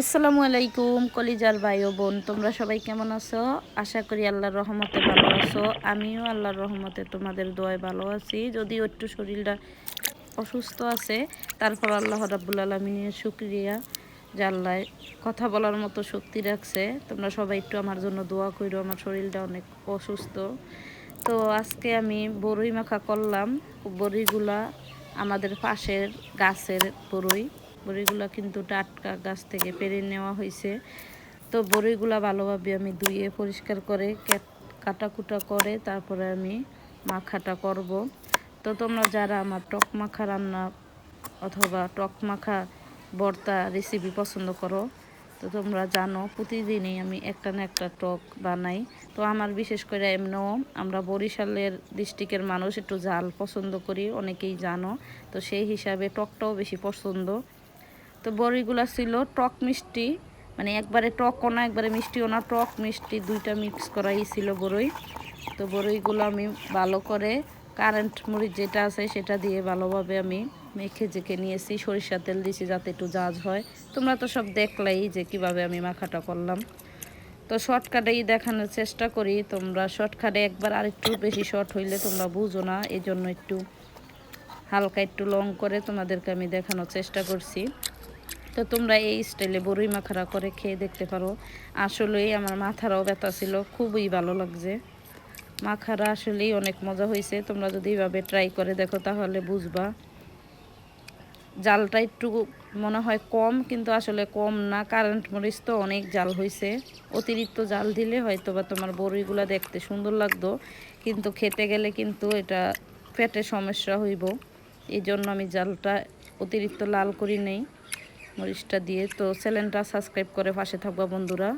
আসসালামু আলাইকুম কলিজার ভাই ও বোন, তোমরা সবাই কেমন আছো? আশা করি আল্লাহর রহমতে ভালো আছো। আমিও আল্লাহর রহমতে তোমাদের দোয়ায় ভালো আছি। যদিও একটু শরীরটা অসুস্থ আছে, তারপর আল্লাহ রাব্বুল আলমিনের শুক্রিয়া যে আল্লাহ কথা বলার মতো শক্তি রাখছে। তোমরা সবাই একটু আমার জন্য দোয়া করো আমার শরীরটা অনেক অসুস্থ। তো আজকে আমি বড়ই মাখা করলাম। বড়িগুলা আমাদের পাশের গাছের বড়ই বড়িগুলো কিন্তু টাটকা গাছ থেকে পেরে নেওয়া হয়েছে। তো বড়িগুলো ভালোভাবে আমি ধুয়ে পরিষ্কার করে কাটাকুটা করে তারপরে আমি মাখাটা করব। তো তোমরা যারা আমার টক মাখা রান্না অথবা টক মাখা ভর্তা রেসিপি পছন্দ করো, তো তোমরা জানো প্রতিদিনই আমি একটা না একটা টক বানাই। তো আমার বিশেষ করে এমনও আমরা বরিশালের ডিস্ট্রিক্টের মানুষ একটু জাল পছন্দ করি, অনেকেই জানো। তো সেই হিসাবে টকটাও বেশি পছন্দ। তো বড়িগুলো ছিল টক মিষ্টি মানে একবারে টকও না একবারে মিষ্টিও না টক মিষ্টি দুইটা মিক্স করাই ছিল বড়ই। তো বড়ইগুলো আমি ভালো করে কারেন্ট মরিচ যেটা আছে সেটা দিয়ে ভালোভাবে আমি মেখে জেখে নিয়েছি সরিষা তেল দিয়েছি যাতে একটু জাজ হয়। তোমরা তো সব দেখলাই যে কীভাবে আমি মাখাটা করলাম। তো শর্টকাটেই দেখানোর চেষ্টা করি, তোমরা শর্টকাটে একবার আরেকটু বেশি শর্ট হইলে তোমরা বুঝো না এই জন্য একটু হালকা একটু লং করে তোমাদেরকে আমি দেখানোর চেষ্টা করছি। তো তোমরা এই স্টাইলে বড়ই মাখারা করে খেয়ে দেখতে পারো। আসলেই আমার মাথারাও ব্যথা ছিল, খুবই ভালো লাগছে। মাখারা আসলেই অনেক মজা হয়েছে। তোমরা যদি এইভাবে ট্রাই করে দেখো তাহলে বুঝবা। জালটা একটু মনে হয় কম, কিন্তু আসলে কম না। কারেন্ট মরিচ তো অনেক জাল হয়েছে। অতিরিক্ত জাল দিলে হয়তো বা তোমার বড়িগুলো দেখতে সুন্দর লাগতো, কিন্তু খেতে গেলে কিন্তু এটা পেটে সমস্যা হইব। এই জন্য আমি জালটা অতিরিক্ত লাল করি নেই। মরিচটা দিয়ে। তো চ্যানেলটা সাবস্ক্রাইব করে পাশে থাকবা বন্ধুরা।